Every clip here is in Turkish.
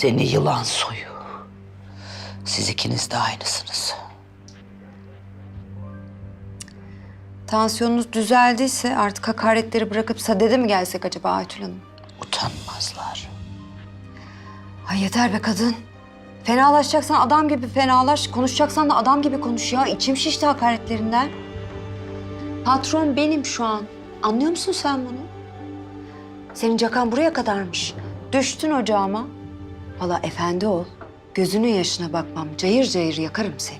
Seni yılan soyu. Siz ikiniz de aynısınız. Tansiyonunuz düzeldiyse artık hakaretleri bırakıp sadede mi gelsek acaba Aytül Hanım? Utanmazlar. Ay yeter be kadın. Fenalaşacaksan adam gibi fenalaş, konuşacaksan da adam gibi konuş ya. İçim şişti hakaretlerinden. Patron benim şu an. Anlıyor musun sen bunu? Senin cakan buraya kadarmış. Düştün ocağıma. Valla efendi ol. Gözünün yaşına bakmam. Cayır cayır yakarım seni.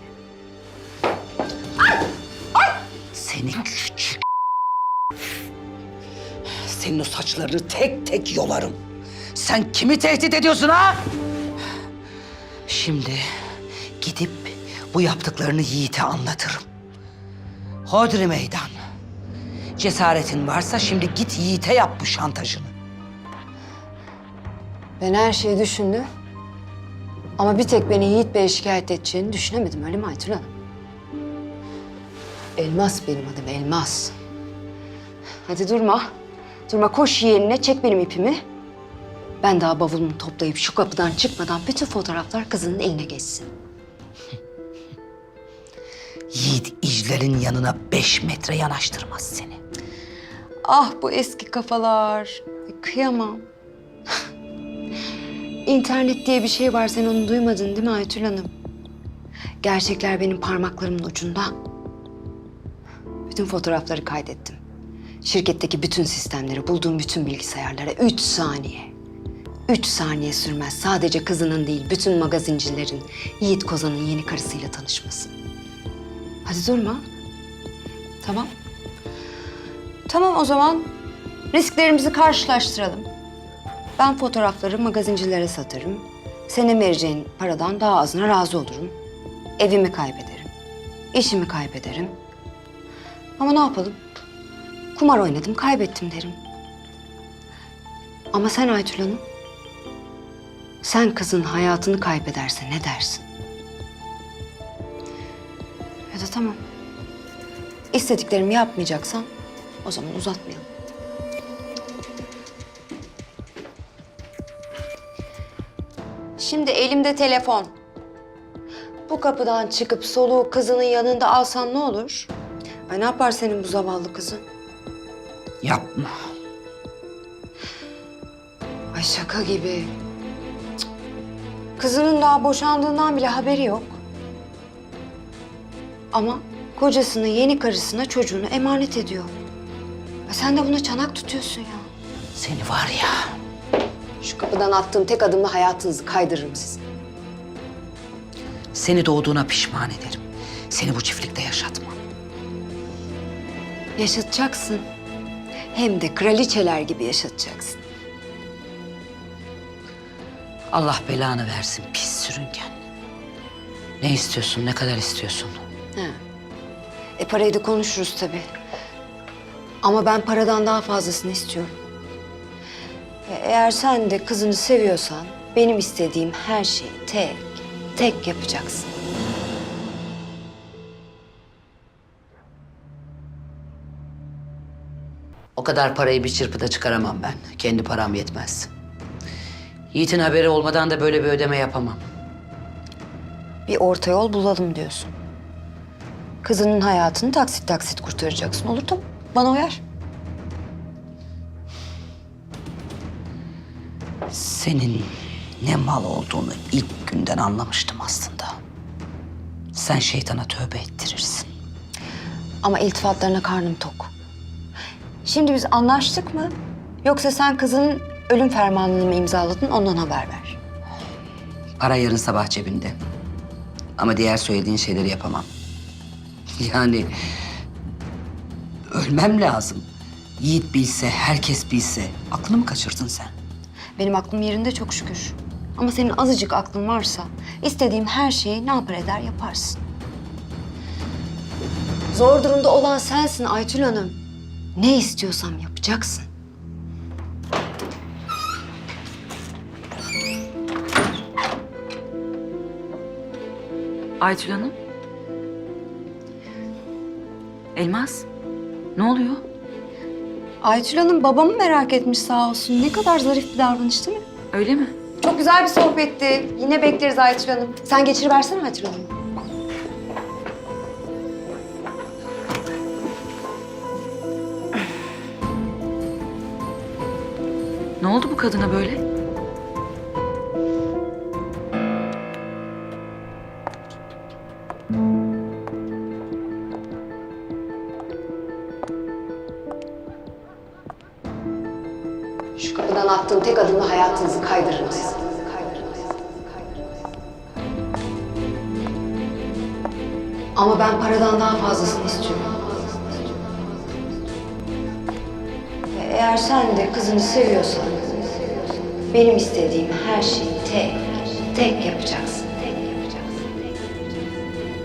Seni küçük. Senin o saçlarını tek tek yolarım. Sen kimi tehdit ediyorsun ha? Şimdi gidip bu yaptıklarını Yiğit'e anlatırım. Hodri meydan. Cesaretin varsa şimdi git Yiğit'e yap bu şantajını. Ben her şeyi düşündüm. Ama bir tek beni Yiğit Bey'e şikayet edeceğini düşünemedim öyle mi Aytül Hanım? Elmas benim adım Elmas. Hadi durma. Durma koş yeğenine çek benim ipimi. Ben daha bavulumu toplayıp şu kapıdan çıkmadan bütün fotoğraflar kızının eline geçsin. Yiğit İclal'in yanına beş metre yanaştırmaz seni. Ah bu eski kafalar. Kıyamam. İnternet diye bir şey var sen onu duymadın değil mi Aytül Hanım? Gerçekler benim parmaklarımın ucunda. Bütün fotoğrafları kaydettim. Şirketteki bütün sistemleri, bulduğum bütün bilgisayarlara üç saniye. Üç saniye sürmez sadece kızının değil bütün magazincilerin Yiğit Kozan'ın yeni karısıyla tanışması. Hadi durma. Tamam. Tamam o zaman risklerimizi karşılaştıralım. Ben fotoğrafları magazincilere satarım. Senin vereceğin paradan daha azına razı olurum. Evimi kaybederim. işimi kaybederim. Ama ne yapalım? Kumar oynadım, kaybettim derim. Ama sen Aytül Hanım, sen kızın hayatını kaybederse ne dersin? Ya da tamam. İstediklerimi yapmayacaksan o zaman uzatmayalım. Şimdi elimde telefon. Bu kapıdan çıkıp soluğu kızının yanında alsan ne olur? Ay ne yapar senin bu zavallı kızın? Yapma. Ay şaka gibi. Cık. Kızının daha boşandığından bile haberi yok. Ama kocasını yeni karısına çocuğunu emanet ediyor. Ay sen de buna çanak tutuyorsun ya. Seni var ya. Şu kapıdan attığım tek adımla hayatınızı kaydırırım sizin. Seni doğduğuna pişman ederim. Seni bu çiftlikte yaşatmam. Yaşatacaksın. Hem de kraliçeler gibi yaşatacaksın. Allah belanı versin pis sürüngen. Ne istiyorsun, ne kadar istiyorsun? He. E parayı da konuşuruz tabii. Ama ben paradan daha fazlasını istiyorum. E, eğer sen de kızını seviyorsan benim istediğim her şeyi tek tek yapacaksın. O kadar parayı bir çırpıda çıkaramam ben. Kendi param yetmez. Yiğit'in haberi olmadan da böyle bir ödeme yapamam. Bir orta yol bulalım diyorsun. Kızının hayatını taksit taksit kurtaracaksın. Olur tamam. Bana uyar. Senin ne mal olduğunu ilk günden anlamıştım aslında. Sen şeytana tövbe ettirirsin. Ama iltifatlarına karnım tok. Şimdi biz anlaştık mı? Yoksa sen kızının ölüm fermanını mı imzaladın ondan haber ver. Para yarın sabah cebinde. Ama diğer söylediğin şeyleri yapamam. Yani ölmem lazım. Yiğit bilse, herkes bilse. Aklını mı kaçırdın sen? Benim aklım yerinde çok şükür. Ama senin azıcık aklın varsa istediğim her şeyi ne yapar eder yaparsın. Zor durumda olan sensin Aytül Hanım. Ne istiyorsam yapacaksın. Aytül Hanım. Elmas. Ne oluyor? Aytül Hanım babamı merak etmiş sağ olsun. Ne kadar zarif bir davranış değil mi? Öyle mi? Çok güzel bir sohbetti. Yine bekleriz Aytül Hanım. Sen geçiriversene Aytül Hanım. Ne oldu bu kadına böyle? Tek adımla hayatınızı kaydırırım siz. Ama ben paradan daha fazlasını istiyorum. Eğer sen de kızını seviyorsan, benim istediğim her şeyi tek, tek yapacaksın.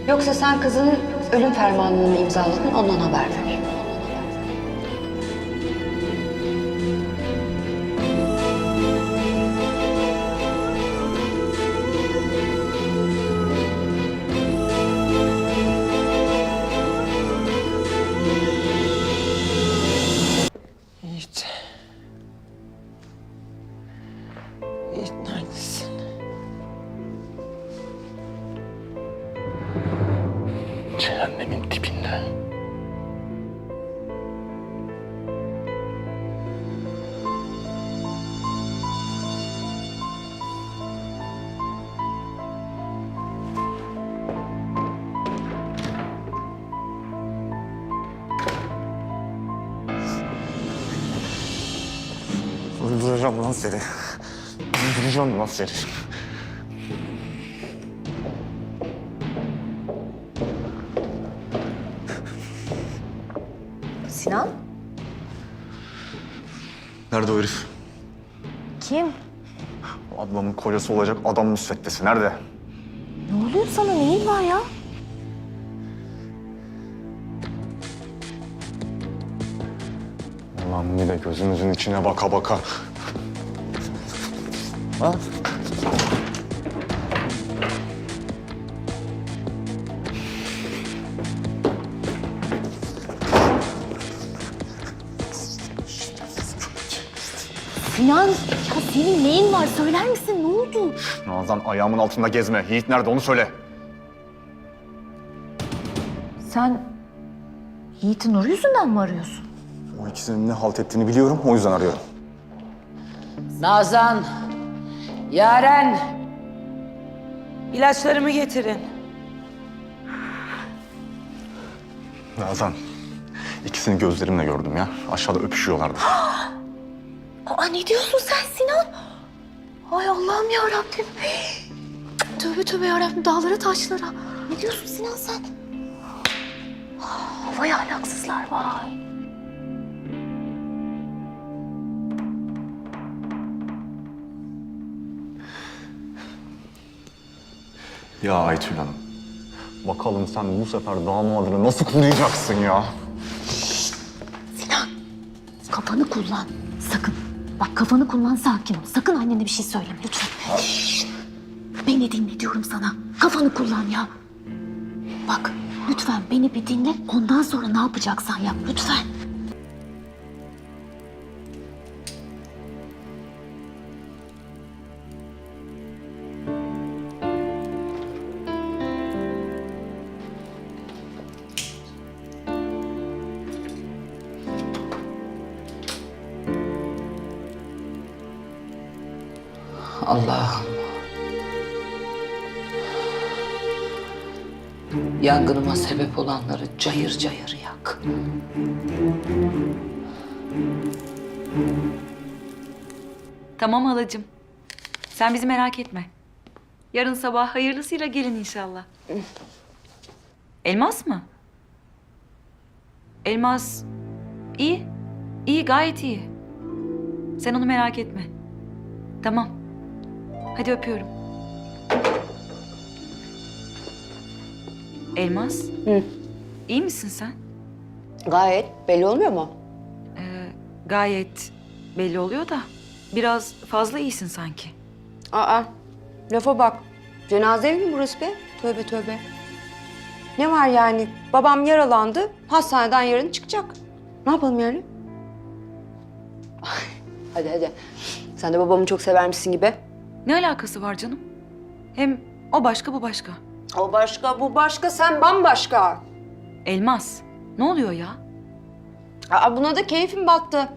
Yoksa sen kızının ölüm fermanını imzaladın, ondan haber ver. Cehennemin dibinde. Öldüreceğim lan seni. Öldüreceğim lan seni. Sinan? Nerede o herif? Kim? Ablamın kocası olacak adam müsveddesi. Nerede? Ne oluyor sana? Neyin var ya? Ulan bir de gözümüzün içine baka baka. Ha? Sinan, ya senin neyin var? Söyler misin? Ne oldu? Nazan ayağımın altında gezme. Yiğit nerede onu söyle. Sen Yiğit'in Nur yüzünden mi arıyorsun? O ikisinin ne halt ettiğini biliyorum. O yüzden arıyorum. Nazan, Yaren, ilaçlarımı getirin. Nazan. ikisini gözlerimle gördüm ya. Aşağıda öpüşüyorlardı. Aa ne diyorsun sen Sinan? Ay Allah'ım ya Rabbim. Tövbe tövbe ya Rabbim dağlara taşlara. Ne diyorsun Sinan sen? Ah, Vay ahlaksızlar vay. Ya Aytül Hanım. Bakalım sen bu sefer damadını nasıl koruyacaksın ya? Sinan kafanı kullan sakın. Bak kafanı kullan sakin ol. Sakın annene bir şey söyleme lütfen. Beni dinle diyorum sana. Kafanı kullan ya. Bak lütfen beni bir dinle. Ondan sonra ne yapacaksan yap lütfen. Allah'ım. Yangınıma sebep olanları cayır cayır yak. Tamam halacığım. Sen bizi merak etme. Yarın sabah hayırlısıyla gelin inşallah. Elmas mı? Elmas iyi. İyi gayet iyi. Sen onu merak etme. Tamam. Hadi öpüyorum. Elmas. Hı. İyi misin sen? Gayet belli olmuyor mu? Ee, gayet belli oluyor da biraz fazla iyisin sanki. Aa, lafa bak. Cenaze evi mi burası be? Tövbe tövbe. Ne var yani? Babam yaralandı. Hastaneden yarın çıkacak. Ne yapalım yani? hadi hadi. Sen de babamı çok severmişsin gibi. Ne alakası var canım? Hem o başka bu başka. O başka, bu başka, sen bambaşka. Elmas. Ne oluyor ya? Aa, buna da keyfim battı.